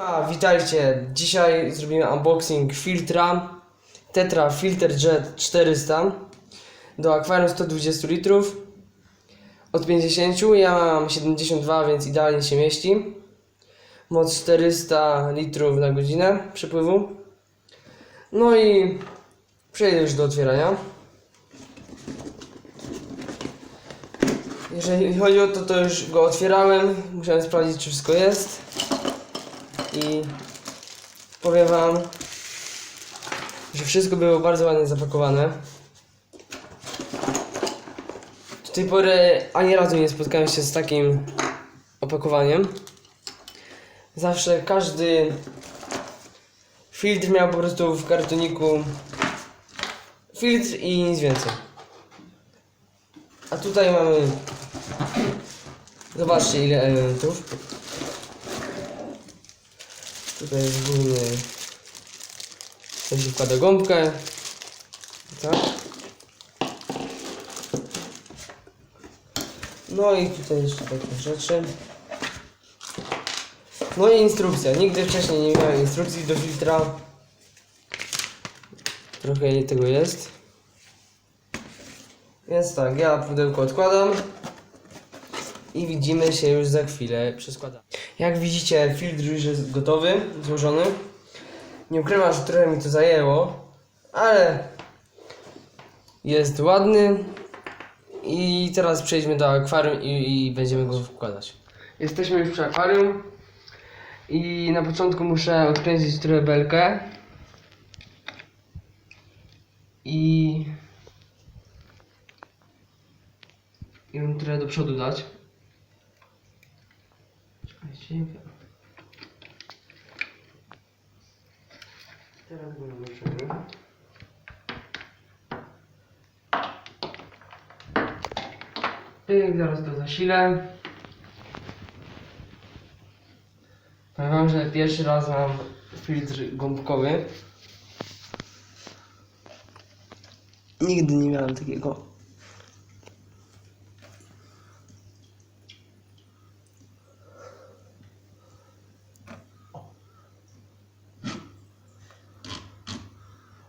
A, witajcie. Dzisiaj zrobimy unboxing filtra Tetra Filter Jet 400 do akwarium 120 litrów od 50. Ja mam 72, więc idealnie się mieści. Moc 400 litrów na godzinę przepływu. No i przejdę już do otwierania. Jeżeli chodzi o to, to już go otwierałem. Musiałem sprawdzić, czy wszystko jest. I powiem Wam, że wszystko było bardzo ładnie zapakowane. Do tej pory ani razu nie spotkałem się z takim opakowaniem. Zawsze każdy filtr miał po prostu w kartoniku filtr i nic więcej. A tutaj mamy. Zobaczcie ile elementów. Tutaj. Tu się wkłada gąbkę. Tak. No i tutaj jeszcze takie rzeczy. No i instrukcja. Nigdy wcześniej nie miałem instrukcji do filtra. Trochę tego jest. Więc tak, ja pudełko odkładam i widzimy się już za chwilę przy składaniu. Jak widzicie, filtr już jest gotowy, złożony. Nie ukrywam, że trochę mi to zajęło, ale jest ładny. I teraz przejdźmy do akwarium i, i będziemy go wkładać. Jesteśmy już przy akwarium i na początku muszę odkręcić trochę belkę i ją trochę do przodu dać. Czekajcie. Teraz go ruszamy. Pyk, zaraz to zasilę. Powiem wam, że pierwszy raz mam filtr gąbkowy. Nigdy nie miałem takiego.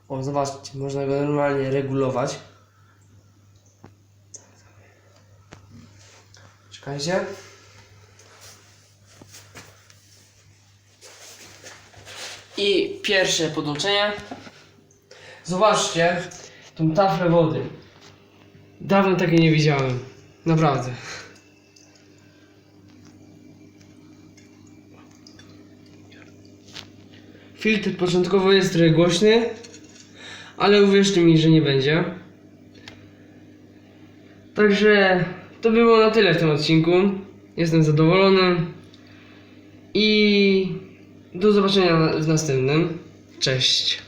O, zobaczcie, można go normalnie regulować. Czekajcie. I pierwsze podłączenie. Zobaczcie tą taflę wody. Dawno takiej nie widziałem. Naprawdę. Filtr początkowo jest trochę głośny, ale uwierzcie mi, że nie będzie. Także to było na tyle w tym odcinku. Jestem zadowolony i do zobaczenia w następnym. Cześć.